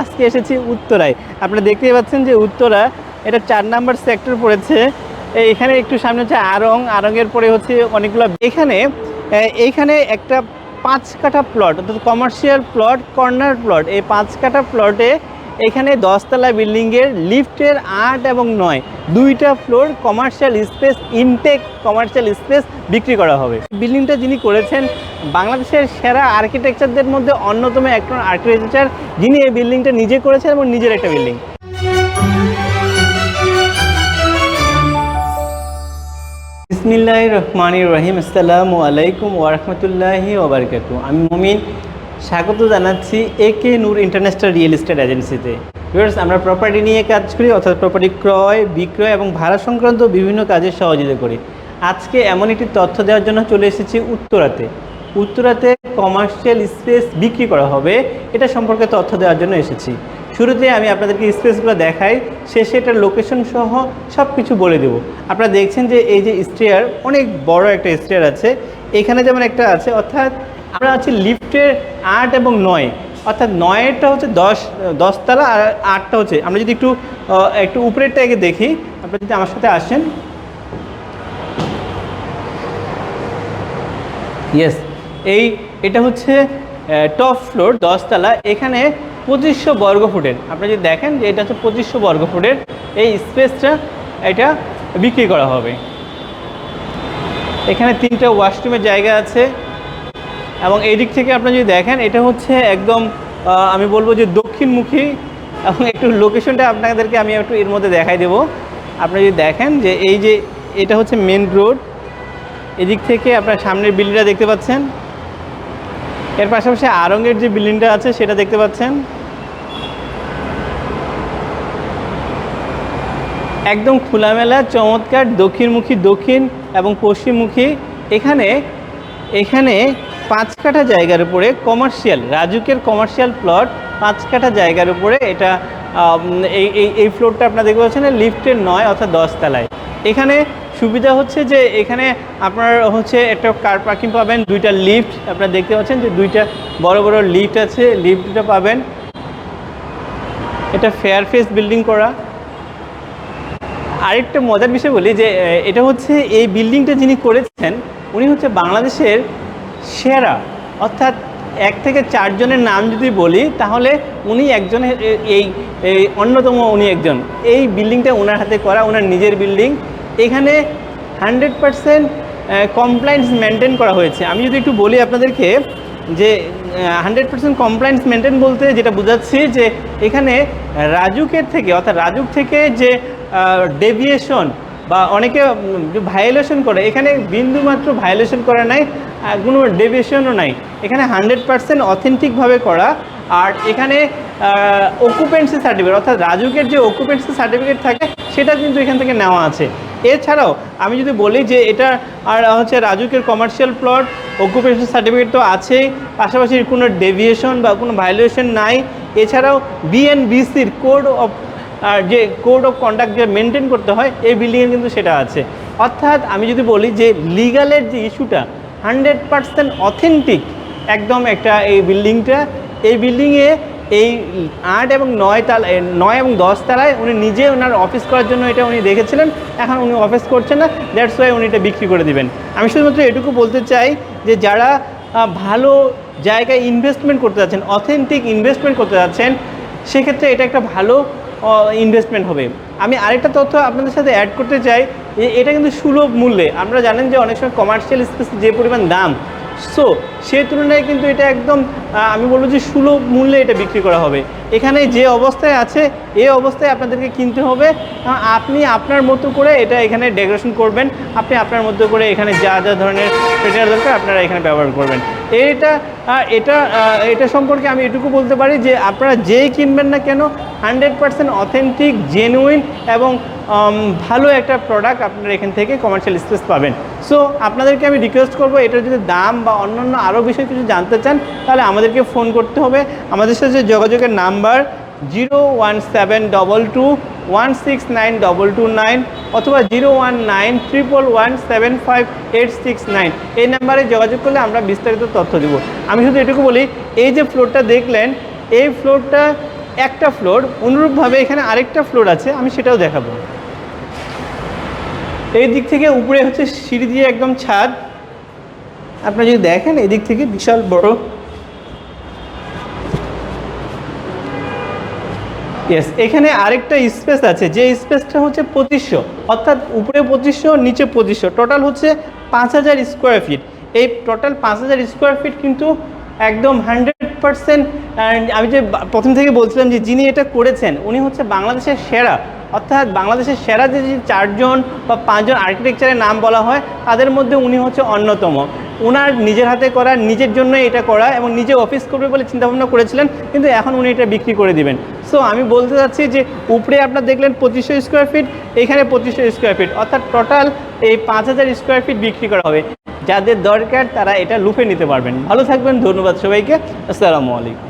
আজকে এসেছি উত্তরায়। আপনারা দেখতেই পাচ্ছেন যে উত্তরা, এটা চার নাম্বার সেক্টর পড়েছে। এখানে একটু সামনে হচ্ছে আরং। আরঙের পরে হচ্ছে অনেকগুলো, এখানে এইখানে একটা পাঁচ কাঠা প্লট অর্থাৎ কমার্শিয়াল প্লট কর্নার প্লট এই পাঁচ কাঠা প্লটে এখানে দশতলা বিল্ডিংয়ের লিফটের আট এবং নয়, দুইটা floor commercial space intact commercial space বিক্রি করা হবে। বিল্ডিংটা যিনি করেছেন, বাংলাদেশের সেরা আর্কিটেকচারদের মধ্যে অন্যতম একজন আর্কিটেকচার যিনি এই বিল্ডিংটা নিজে করেছেন এবং নিজের একটা বিল্ডিং। বিসমিল্লাহ রহমান রহিম। আসসালামু আলাইকুম ওরহমতুল্লাহি ওবরকাতু আমি মমিন স্বাগত জানাচ্ছি A K Noor international real estate এজেন্সিতে। ভিউয়ার্স, আমরা প্রপার্টি নিয়ে কাজ করি, অর্থাৎ প্রপার্টি ক্রয়, বিক্রয় এবং ভাড়া সংক্রান্ত বিভিন্ন কাজে সহযোগিতা করি। আজকে এমন একটি তথ্য দেওয়ার জন্য চলে এসেছি উত্তরাতে। উত্তরাতে কমার্শিয়াল স্পেস বিক্রি করা হবে। এটা সম্পর্কে তথ্য দেওয়ার জন্য এসেছি। শুরুতে আমি আপনাদেরকে স্পেসগুলো দেখাই, শেষে এটার লোকেশন সহ সব কিছু বলে দেবো। আপনারা দেখছেন যে এই যে স্টেয়ার অনেক বড় একটা স্টেয়ার আছে। এখানে যেমন একটা আছে, অর্থাৎ আমরা আছি লিফটের আট এবং নয়। অর্থাৎ নয়েরটা হচ্ছে দশ, দশতলা আর আটটা হচ্ছে, আমরা যদি একটু একটু উপরেরটা আগে দেখি, আপনারা যদি আমার সাথে আসেন। ইয়েস এই এটা হচ্ছে টপ ফ্লোর দশতলা, এখানে পঁচিশশো বর্গ ফুটের। আপনি যদি দেখেন যে এটা হচ্ছে পঁচিশশো বর্গ ফুটের, এই স্পেসটা এটা বিক্রি করা হবে। এখানে তিনটা ওয়াশরুমের জায়গা আছে। এবং এই দিক থেকে আপনি যদি দেখেন, এটা হচ্ছে একদম আমি বলব যে দক্ষিণমুখী। এবং একটু লোকেশনটা আপনাদেরকে আমি একটু এর মধ্যে দেখাই দেবো। আপনি যদি দেখেন যে এই যে এটা হচ্ছে মেন রোড এদিক থেকে আপনার সামনের বিল্ডিংটা দেখতে পাচ্ছেন। এর পাশাপাশি আরঙের যে বিল্ডিংটা আছে, সেটা দেখতে পাচ্ছেন। একদম খোলামেলা, চমৎকার, দক্ষিণমুখী, দক্ষিণ এবং পশ্চিমমুখী। এখানে এখানে পাঁচ কাঠা জায়গার উপরে কমার্শিয়াল রাজুকের কমার্শিয়াল প্লট পাঁচ কাঠা জায়গার উপরে এটা এই এই ফ্লোরটা আপনারা দেখতে পাচ্ছেন লিফটের নয় অর্থাৎ দশতলায়। এখানে সুবিধা হচ্ছে যে এখানে আপনার হচ্ছে একটা কার পার্কিং পাবেন, দুইটা লিফট আপনারা দেখতে পাচ্ছেন যে দুইটা বড় বড় লিফট আছে লিফটটা পাবেন। এটা ফেয়ার ফেস বিল্ডিং করা। আরেকটা মজার বিষয় বলি যে এটা হচ্ছে এই বিল্ডিংটা যিনি করেছেন, উনি হচ্ছে বাংলাদেশের সেরা। অর্থাৎ এক থেকে চারজনের নাম যদি বলি, তাহলে উনি একজনের এই অন্যতম উনি একজন। এই বিল্ডিংটা ওনার হাতে করা ওনার নিজের বিল্ডিং এখানে হান্ড্রেড পারসেন্ট কমপ্লায়েন্স মেনটেন করা হয়েছে। আমি যদি একটু বলি আপনাদেরকে যে হান্ড্রেড পার্সেন্ট কমপ্লায়েন্স মেনটেন বলতে যেটা বোঝাচ্ছি যে, এখানে রাজুকের থেকে, অর্থাৎ রাজুক থেকে যে ডেভিয়েশন বা অনেকে ভায়োলেশন করে, এখানে বিন্দুমাত্র ভায়োলেশন করা নাই কোনো ডেভিয়েশনও নাই। এখানে হান্ড্রেড পার্সেন্ট অথেন্টিকভাবে করা। আর এখানে অকুপেন্সি সার্টিফিকেট অর্থাৎ রাজুকের যে অকুপেন্সি সার্টিফিকেট থাকে, সেটা কিন্তু এখান থেকে নেওয়া আছে। এছাড়াও আমি যদি বলি যে এটা আর হচ্ছে রাজুকের কমার্শিয়াল প্লট অকুপেশন সার্টিফিকেট তো আছেই, পাশাপাশি কোনো ডেভিয়েশন বা কোনো ভায়োলেশন নাই। এছাড়াও বিএনবিসির কোড অফ আর যে কোড অফ কন্ডাক্ট যে মেনটেন করতে হয়, এই বিল্ডিংয়ে কিন্তু সেটা আছে। অর্থাৎ আমি যদি বলি যে লিগালের যে ইস্যুটা হান্ড্রেড পারসেন্ট অথেন্টিক একদম একটা এই বিল্ডিংটা এই বিল্ডিংয়ে এই আট এবং নয় তালা নয় এবং দশ তালায় উনি নিজে ওনার অফিস করার জন্য এটা উনি দেখেছিলেন। এখন উনি অফিস করছেন না। দ্যাটস ওয়াই উনি এটা বিক্রি করে দিবেন। আমি শুধুমাত্র এটুকু বলতে চাই যে যারা ভালো জায়গায় ইনভেস্টমেন্ট করতে যাচ্ছেন অথেন্টিক ইনভেস্টমেন্ট করতে যাচ্ছেন, সেক্ষেত্রে এটা একটা ভালো ইনভেস্টমেন্ট হবে। আমি আরেকটা তথ্য আপনাদের সাথে অ্যাড করতে চাই। এটা কিন্তু সুলভ মূল্যে। আপনারা জানেন যে অনেক সময় কমার্শিয়াল স্পেস যে পরিমাণ দাম সো সেই তুলনায় কিন্তু এটা একদম আমি বলব যে সুলভ মূল্যে এটা বিক্রি করা হবে। এখানে যে অবস্থায় আছে এই অবস্থায় আপনাদেরকে কিনতে হবে। আপনি আপনার মতো করে এটা এখানে ডেকোরেশন করবেন। আপনি আপনার মতো করে এখানে যা যা ধরনের ফিচার দরকার আপনারা এখানে ব্যবহার করবেন। এটা এটা এটা সম্পর্কে আমি এটুকু বলতে পারি যে আপনারা যেই কিনবেন না কেন হান্ড্রেড পার্সেন্ট অথেন্টিক, জেনুইন এবং ভালো একটা প্রোডাক্ট আপনারা এখান থেকে কমার্শিয়াল স্পেস পাবেন। সো আপনাদেরকে আমি রিকোয়েস্ট করব, এটার যদি দাম বা অন্যান্য আরও বিষয় কিছু জানতে চান, তাহলে আমাদেরকে ফোন করতে হবে। আমাদের সাথে যোগাযোগের number zero one seven double two one six nine double two nine অথবা zero one nine triple one seven five eight six nine এই নাম্বারে যোগাযোগ করলে আমরা বিস্তারিত তথ্য দেবো। আমি শুধু এটুকু বলি, এই যে ফ্লোরটা দেখলেন, এই ফ্লোরটা একটা ফ্লোর অনুরূপভাবে এখানে আরেকটা ফ্লোর আছে, আমি সেটাও দেখাবো। এই দিক থেকে উপরে হচ্ছে সিঁড়ি দিয়ে একদম ছাদ। আপনারা যদি দেখেন এদিক থেকে বিশাল বড়। ইয়েস এখানে আরেকটা স্পেস আছে, যে স্পেসটা হচ্ছে পঁচিশশো। অর্থাৎ উপরে পঁচিশশো, নিচে পঁচিশশো। টোটাল হচ্ছে পাঁচ হাজার স্কোয়ার ফিট এই টোটাল পাঁচ হাজার স্কোয়ার ফিট কিন্তু একদম হান্ড্রেড পারসেন্ট। আমি যে প্রথম থেকে বলছিলাম যে যিনি এটা করেছেন, উনি হচ্ছে বাংলাদেশের সেরা। অর্থাৎ বাংলাদেশের সেরা যে চারজন বা পাঁচজন আর্কিটেকচারের নাম বলা হয়, তাদের মধ্যে উনি হচ্ছে অন্যতম। ওনার নিজের হাতে করা, নিজের জন্য এটা করা এবং নিজে অফিস করবে বলে চিন্তাভাবনা করেছিলেন, কিন্তু এখন উনি এটা বিক্রি করে দিবেন। সো আমি বলতে চাচ্ছি যে উপরে আপনার দেখলেন পঁচিশশো স্কোয়ার ফিট এখানে পঁচিশশো স্কোয়ার ফিট অর্থাৎ টোটাল এই পাঁচ হাজার স্কোয়ার ফিট বিক্রি করা হবে। যাদের দরকার তারা এটা লুফে নিতে পারবেন। ভালো থাকবেন ধন্যবাদ সবাইকে। আসসালামু আলাইকুম।